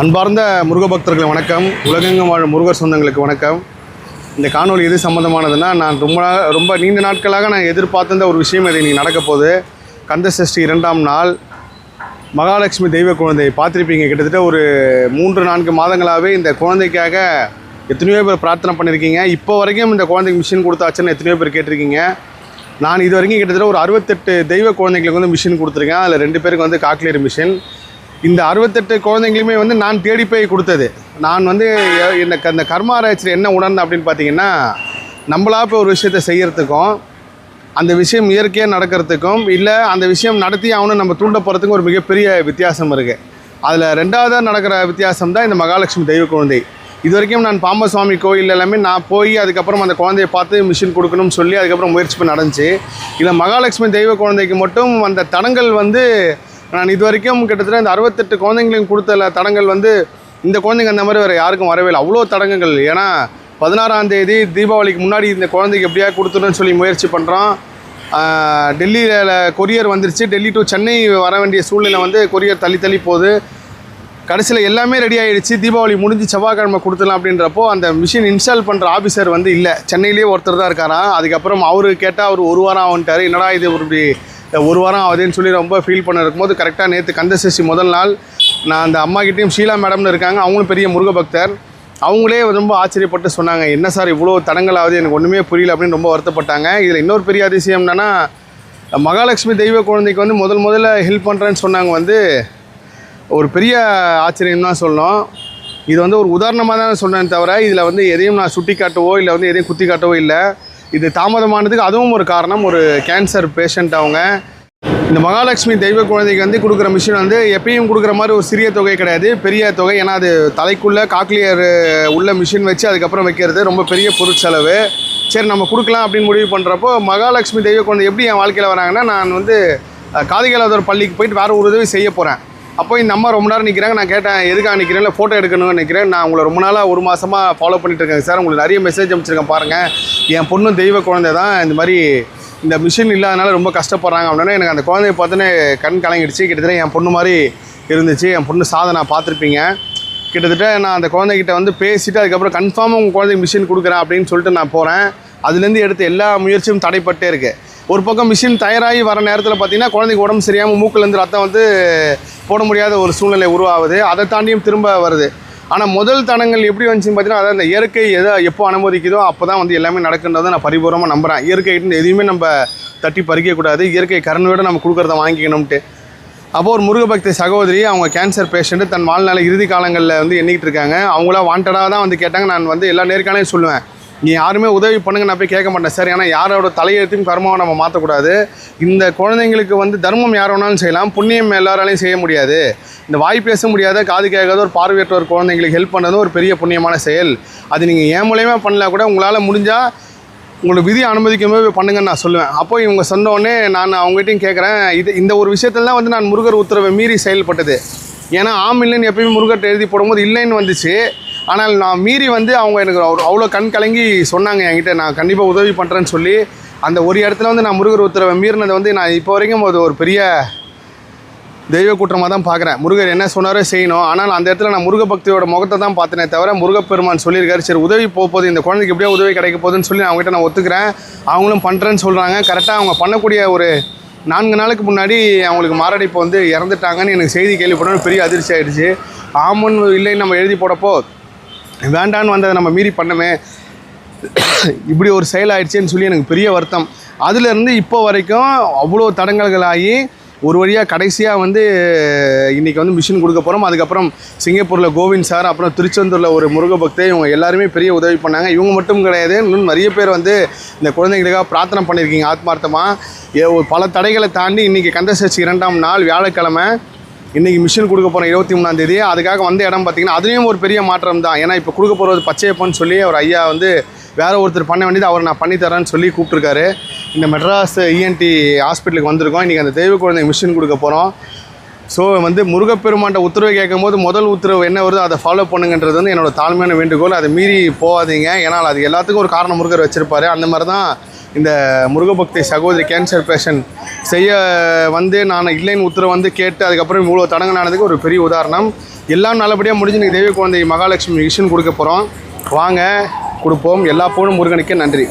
அன்பார்ந்த முருக பக்தர்கள் வணக்கம். உலகெங்கும் வாழும் முருகர் சொந்தங்களுக்கு வணக்கம். இந்த காணொளி எது சம்மந்தமானதுன்னா நான் ரொம்ப ரொம்ப நீண்ட நாட்களாக நான் எதிர்பார்த்திருந்த ஒரு விஷயம் இது இன்னைக்கு நடக்க போகுது. கந்த சஷ்டி இரண்டாம் நாள் மகாலட்சுமி தெய்வ குழந்தை பார்த்துருப்பீங்க. கிட்டத்தட்ட ஒரு மூன்று நான்கு மாதங்களாகவே இந்த குழந்தைக்காக எத்தனையோ பேர் பிரார்த்தனை பண்ணியிருக்கீங்க இப்போ வரைக்கும் இந்த குழந்தைக்கு மிஷின் கொடுத்தாச்சுன்னு எத்தனையோ பேர் கேட்டிருக்கீங்க. நான் இது வரைக்கும் கிட்டத்தட்ட ஒரு அறுபத்தெட்டு தெய்வ குழந்தைங்களுக்கு வந்து மிஷின் கொடுத்துருக்கேன். அதில் ரெண்டு பேருக்கு வந்து காக்லியர் மிஷின். இந்த அறுபத்தெட்டு குழந்தைங்களுமே வந்து நான் தேடி போய் கொடுத்தது. நான் வந்து எனக்கு அந்த கர்மாராய்ச்சியில் என்ன உணர்ந்தேன் அப்படின்னு பார்த்தீங்கன்னா நம்மளா போய் ஒரு விஷயத்தை செய்கிறதுக்கும் அந்த விஷயம் இயற்கையாக நடக்கிறதுக்கும் இல்லை அந்த விஷயம் நடத்தி அவனும் நம்ம தூண்ட போகிறதுக்கும் ஒரு மிகப்பெரிய வித்தியாசம் இருக்குது அதில் ரெண்டாவதாக நடக்கிற வித்தியாசம் தான் இந்த மகாலட்சுமி தெய்வ குழந்தை. இது வரைக்கும் நான் பாம்பசுவாமி கோயில் எல்லாமே நான் போய் அதுக்கப்புறம் அந்த குழந்தைய பார்த்து மிஷின் கொடுக்கணும்னு சொல்லி அதுக்கப்புறம் முயற்சி பண்ணி நடந்துச்சு. இல்லை மகாலட்சுமி தெய்வ குழந்தைக்கு மட்டும் அந்த தடங்கள் வந்து நான் இது வரைக்கும் கிட்டத்தட்ட இந்த அறுபத்தெட்டு குழந்தைங்களுக்கு கொடுத்த தடங்கள் வந்து இந்த குழந்தைங்க அந்த மாதிரி வேறு யாருக்கும் வரவே இல்லை. அவ்வளோ தடங்கங்கள். ஏன்னா பதினாறாம் தேதி தீபாவளிக்கு முன்னாடி இந்த குழந்தைக்கு எப்படியா கொடுத்துருன்னு சொல்லி முயற்சி பண்ணுறோம் டெல்லியில் கொரியர் வந்துருச்சு. டெல்லி டு சென்னை வர வேண்டிய சூழ்நிலை வந்து கொரியர் தள்ளி தள்ளி போகுது. கடைசியில் எல்லாமே ரெடி ஆகிடுச்சு தீபாவளி முடிஞ்சு செவ்வாய்க்கிழமை கொடுத்துடலாம் அப்படின்றப்போ அந்த மிஷின் இன்ஸ்டால் பண்ணுற ஆஃபீஸர் வந்து இல்லை. சென்னையிலேயே ஒருத்தர் தான் இருக்காராம் அதுக்கப்புறம் அவர் கேட்டால் அவர் ஒரு வாரம் ஆகுன்ட்டார் என்னடா இது ஒரு ஒரு வாரம் ஆகுதுன்னு சொல்லி ரொம்ப ஃபீல் பண்ண இருக்கும்போது கரெக்டாக நேற்று கந்தசஷ்டி முதல் நாள் நான் அந்த அம்மாக்கிட்டேயும் ஷீலா மேடம்னு இருக்காங்க அவங்களும் பெரிய முருக பக்தர் அவங்களே ரொம்ப ஆச்சரியப்பட்டு சொன்னாங்க என்ன சார் இவ்வளோ தடங்கள் ஆகுது எனக்கு ஒன்றுமே புரியல அப்படின்னு ரொம்ப வருத்தப்பட்டாங்க. இதில் இன்னொரு பெரிய அதிசயம் என்னென்னா மகாலட்சுமி தெய்வ குழந்தைக்கு வந்து முதல் முதல்ல ஹெல்ப் பண்ணுறேன்னு சொன்னாங்க வந்து ஒரு பெரிய ஆச்சரியம் தான் சொல்லணும். இது வந்து ஒரு உதாரணமாக தான் சொன்னேன் தவிர இதில் வந்து எதையும் நான் சுட்டி காட்டவோ இல்லை வந்து எதையும் குத்தி காட்டவோ இல்லை. இது தாமதமானதுக்கு அதுவும் ஒரு காரணம் ஒரு கேன்சர் பேஷண்ட் அவங்க. இந்த மகாலட்சுமி தெய்வ குழந்தைக்கு வந்து கொடுக்குற மிஷின் வந்து எப்பயும் கொடுக்குற மாதிரி ஒரு சிறிய தொகை கிடையாது. பெரிய தொகை. ஏன்னா அது தலைக்குள்ளே காக்லியர் உள்ள மிஷின் வச்சு அதுக்கப்புறம் வைக்கிறது ரொம்ப பெரிய பொருட்செலவு. சரி நம்ம கொடுக்கலாம் அப்படின்னு முடிவு பண்ணுறப்போ மகாலட்சுமி தெய்வ குழந்தை எப்படி என் வாழ்க்கையில் வராங்கன்னா நான் வந்து அஹ், பள்ளிக்கு போயிட்டு வேறு ஒரு உதவி செய்ய போகிறேன் அப்போ இந்த அம்மா ரொம்ப நேரம் நிற்கிறாங்க நான் கேட்டேன் எதுக்காக நிற்கிறேன் இல்லை ஃபோட்டோ எடுக்கணும்னு நினைக்கிறேன். நான் உங்களை ரொம்ப நாளாக ஒரு மாதமாக ஃபாலோ பண்ணிட்டு இருக்கேன் சார். உங்களுக்கு நிறைய மெசேஜ் அனுப்பிச்சிருக்கேன் பாருங்கள் என் பொண்ணும் தெய்வ குழந்தை தான். இந்த மாதிரி இந்த மிஷின் இல்லாதனால ரொம்ப கஷ்டப்படுறாங்க. அப்படின்னா எனக்கு அந்த குழந்தைய பார்த்தோன்னே கண் கலங்கிடுச்சு. கிட்டத்தட்ட என் பொண்ணு மாதிரி இருந்துச்சு. என் பொண்ணு சாதனை பார்த்துருப்பீங்க. கிட்டத்தட்ட நான் அந்த குழந்தைகிட்ட வந்து பேசிவிட்டு அதுக்கப்புறம் கன்ஃபார்மாக உங்கள் குழந்தைக்கு மிஷின் கொடுக்குறேன் அப்படின்னு சொல்லிட்டு நான் போகிறேன் அதுலேருந்து எடுத்த எல்லா முயற்சியும் தடைப்பட்டே இருக்குது ஒரு பக்கம் மிஷின் தயாராகி வர நேரத்தில் பார்த்தீங்கன்னா குழந்தைக்கு உடம்பு சரியாமல் மூக்கிலேருந்து ரத்தம் வந்து போட முடியாத ஒரு சூழ்நிலை உருவாகுது. அதை தாண்டியும் திரும்ப வருது. ஆனால் முதல் தடங்கள் எப்படி வந்துச்சுன்னு பார்த்தீங்கன்னா அதாவது அந்த இயற்கை எதை எப்போ அனுமதிக்குதோ அப்போ தான் வந்து எல்லாமே நடக்குன்றதை நான் பரிபூர்வமாக நம்புகிறேன் இயற்கைட்டு எதையுமே நம்ம தட்டி பறிக்கக்கூடாது இயற்கை கருணையோடு நம்ம கொடுக்குறத வாங்கிக்கணும்ட்டு. அப்போ ஒரு முருகபக்தி சகோதரி அவங்க கேன்சர் பேஷண்ட்டு தன் வாழ்நாள் இறுதி காலங்களில் வந்து எண்ணிக்கிட்டு இருக்காங்க. அவங்களா வாண்டடாக தான் வந்து கேட்டாங்க. நான் வந்து எல்லா நேர்காணையும் சொல்லுவேன். நீ யாருமே உதவி பண்ணுங்க நான் போய் கேட்க மாட்டேன். சார் ஏன்னா யாரோட தலையெழுத்தையும் கர்மாவை நம்ம மாற்றக்கூடாது இந்த குழந்தைங்களுக்கு வந்து தர்மம் யார் வேணாலும் செய்யலாம். புண்ணியம் எல்லாராலையும் செய்ய முடியாது. இந்த வாய் பேச முடியாத காது கேட்காத ஒரு பார்வையற்ற ஒரு குழந்தைங்களுக்கு ஹெல்ப் பண்ணது ஒரு பெரிய புண்ணியமான செயல். அது நீங்கள் ஏன் மூலயமா பண்ணல கூட உங்களால் முடிஞ்சால் உங்களுக்கு விதி அனுமதிக்கும் போது பண்ணுங்கன்னு நான் சொல்லுவேன். அப்போ இவங்க சொன்னோடனே நான் அவங்ககிட்டையும் கேட்குறேன் இது இந்த ஒரு விஷயத்துல தான் வந்து நான் முருகர் உத்தரவை மீறி செயல்பட்டது. ஏன்னா ஆம் இல்லைன்னு எப்பயுமே முருகர்கிட்ட எழுதி போடும்போது இல்லைன்னு வந்துச்சு. ஆனால் நான் மீறி வந்து அவங்க எனக்கு அவ்வளோ- அவ்வளோ கண் கலங்கி சொன்னாங்க என்கிட்ட. நான் கண்டிப்பாக உதவி பண்ணுறேன்னு சொல்லி அந்த ஒரு இடத்துல வந்து நான் முருகர் உத்தரவை மீறினதை வந்து நான் இப்போ வரைக்கும் அது ஒரு பெரிய தெய்வ கூட்டமாக தான் பார்க்குறேன். முருகர் என்ன சொன்னாரோ செய்யணும். ஆனால் அந்த இடத்துல நான் முருக பக்தியோட முகத்தை தான் பார்த்தேனே தவிர முருகப்பெருமான் சொல்லியிருக்காரு. சரி உதவி போக போகுது இந்த குழந்தைக்கு எப்படியோ உதவி கிடைக்க போகுதுன்னு சொல்லி நான் அவங்ககிட்ட நான் ஒத்துக்கிறேன். அவங்களும் பண்ணுறேன்னு சொல்கிறாங்க கரெக்டாக அவங்க பண்ணக்கூடிய ஒரு நான்கு நாளுக்கு முன்னாடி அவங்களுக்கு மாரடைப்பு வந்து இறந்துட்டாங்கன்னு எனக்கு செய்தி கேள்விப்படணும் பெரிய அதிர்ச்சி ஆயிடுச்சு. ஆமன் இல்லைன்னு நம்ம எழுதி போடப்போ வேண்டான்னு வந்ததை நம்ம மீறி பண்ணமே. இப்படி ஒரு செயல் ஆயிடுச்சேன்னு சொல்லி எனக்கு பெரிய வருத்தம். அதுலேருந்து இப்போ வரைக்கும் அவ்வளோ தடங்கல்களாகி ஒரு வழியாக கடைசியாக வந்து இன்றைக்கி வந்து மிஷின் கொடுக்க போகிறோம் அதுக்கப்புறம் சிங்கப்பூரில் கோவிந்த் சார் அப்புறம் திருச்செந்தூரில் ஒரு முருக பக்தர் இவங்க எல்லாருமே பெரிய உதவி பண்ணாங்க. இவங்க மட்டும் கிடையாது இன்னும் நிறைய பேர் வந்து இந்த குழந்தைங்களுக்காக பிரார்த்தனை பண்ணியிருக்கீங்க ஆத்மார்த்தமாக பல தடைகளை தாண்டி இன்றைக்கி கந்தசஷ்டி இரண்டாம் நாள் வியாழக்கிழமை இன்றைக்கி மிஷின் கொடுக்க போகிறோம் இருபத்தி மூணாம் தேதி. அதுக்காக வந்த இடம் பார்த்திங்கன்னா அதுலேயும் ஒரு பெரிய மாற்றம் தான். ஏன்னா இப்போ கொடுக்க போகிறது பச்சையப்பன்னு சொல்லி அவர் ஐயா வந்து வேறு ஒருத்தர் பண்ண வேண்டியது அவர் நான் பண்ணித்தரேன்னு சொல்லி கூப்பிட்ருக்காரு இந்த மெட்ராஸ் இஎன்டி ஹாஸ்பிட்டலுக்கு வந்திருக்கோம். இன்றைக்கி அந்த தெய்வ குழந்தை மிஷின் கொடுக்க போகிறோம் ஸோ வந்து முருகப்பெருமான்ட்ட உத்தரவு கேட்கும்போது முதல் உத்தரவு என்ன வருதோ அதை ஃபாலோ பண்ணுங்கன்றது வந்து என்னோட தாழ்மையான வேண்டுகோள். அதை மீறி போகாதீங்க. ஏன்னால் அது எல்லாத்துக்கும் ஒரு காரணம் முருகர் வச்சுருப்பாரு. அந்த மாதிரி தான் இந்த முருகபக்தி சகோதரி கேன்சர் பேஷண்ட் செய்ய வந்து நான் இல்லைன்னு உத்தரவு வந்து கேட்டு அதுக்கப்புறம் இவ்வளோ தடங்கலானதுக்கு ஒரு பெரிய உதாரணம். எல்லாம் நல்லபடியாக முடிஞ்சு நீங்கள் தெய்வ குழந்தை மகாலட்சுமி விஷன் கொடுக்க போகிறோம் வாங்க கொடுப்போம். எல்லா புகழும் முருகனுக்கே நன்றி.